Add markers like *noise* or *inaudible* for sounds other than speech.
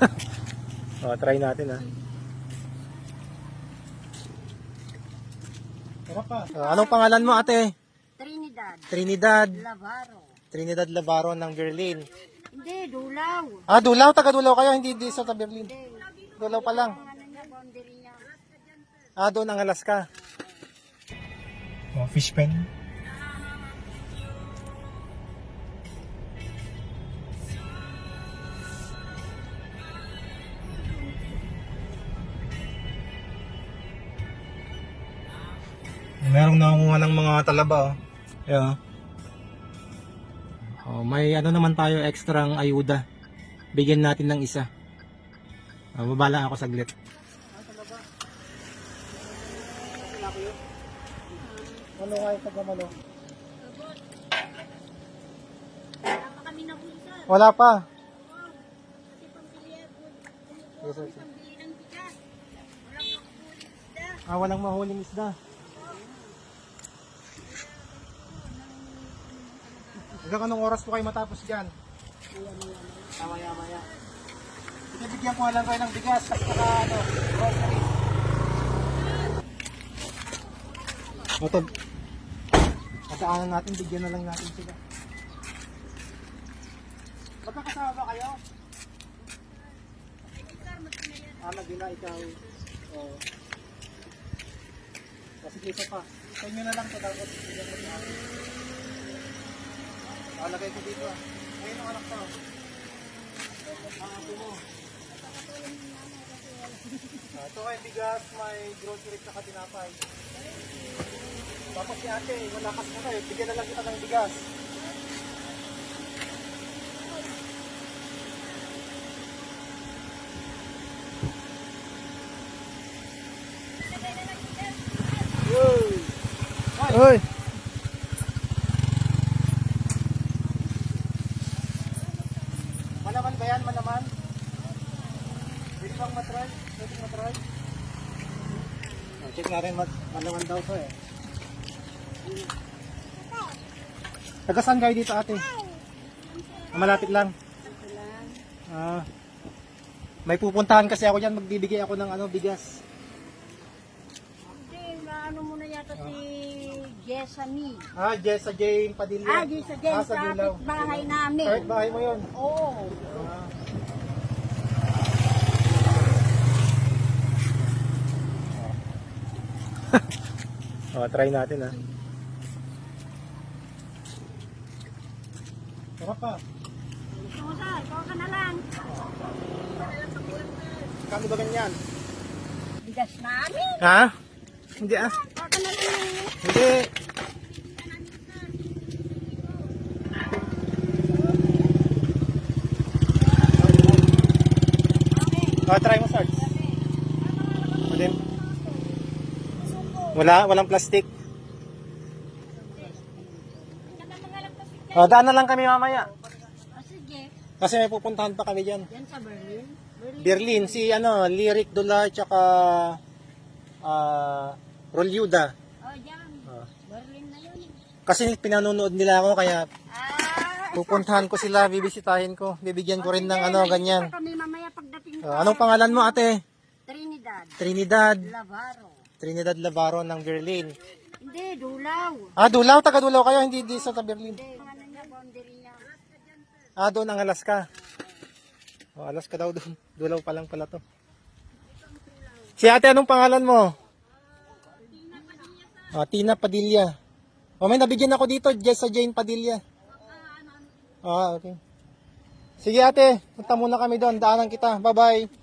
*laughs* oh, try natin ah. Tara pa. Oh, anong pangalan mo ate? Trinidad, Trinidad. Lavaro. Trinidad Lavaro ng Berlin. Hindi, Dulaw. Ah, Dulaw. Taga Dulaw kayo. Hindi di sa Berlin. Dulaw pa lang. Ang ano. Ah, doon ang Alaska. Oh, fish pen. Merong nangunguha ng mga talaba oh. Yeah. Oh, may ano naman tayo extrang ayuda. Bigyan natin ng isa. Ah, babala ako saglit. Ano nga yung pagkamalo? Wala pa. Yes, sir. Ah, walang mahuling isda. Hanggang anong oras po kayo matapos dyan? Ah, maya, maya. Bigyan ko lang kayo ng bigas at saka ano, groceries. Ito, kasaanan natin, bigyan na lang natin sila. Magkakasama ba kayo? Ah, magina ikaw. Oh. Kasi isa pa. Sa inyo na lang ito dapat. bigyan mo sa akin. Ah, lagay ko dito ah. Ayun ang anak ko. Ah, ito mo. Ah, ito ay bigas, may grocery sa tinapay. Tapos si ate, malakas mo na eh. Bigyan na lang kita ng bigas. Hoy! Malaman ba yan? Malaman? Pwede bang matry? Pwede matry? Oh, check natin mat malaman daw to eh. Taga saan kayo dito ate? Ah, malapit lang. Ah. May pupuntahan kasi ako diyan, magbibigay ako ng ano, bigas. Hindi, maano mo na yata si Jessamy. Ah, Jessa Jane Padilla. Ah, Jessa Jane, Ah, sa Dilaw. kapit bahay namin. Kahit bahay mo yun. Oo. Ah. *laughs* oh, try natin ah. Sarap pa. Gusto mo ikaw ka na lang. Kano ba ganyan? Bigas namin. Ha? Hindi ah. Hindi. Oh, try mo, Sarge. Madem. Wala, walang plastic. Oh, daan na lang kami mamaya. Ah. Kasi may pupuntahan pa kami dyan. Yan sa Berlin. Berlin. Si ano, Lyric Dolar, tsaka ah Roliuda. Oh, yan. Ah. Berlin na yun. Kasi pinanonood nila ako, kaya Ah, pupuntahan ko sila, bibisitahin ko. Bibigyan ko rin ng ano, ganyan. Kami mamaya pagdating Oh, anong pangalan mo, ate? Trinidad, Trinidad. Lavaro. Trinidad Lavaro ng Berlin. Hindi, Dulaw. Ah, Dulaw, taga Dulaw kayo, hindi di sa Berlin. Hindi, ang ano niya, boundary niya. Ah, doon ang Alaska. Oh, Alaska daw doon. Dulaw pa lang pala to. Si ate, anong pangalan mo? Ah, Tina Padilla. Oh, may nabigyan ako dito, Jessa Jane Padilla. Ah, okay. Sige ate, punta muna kami doon. Daanan kita. Bye-bye.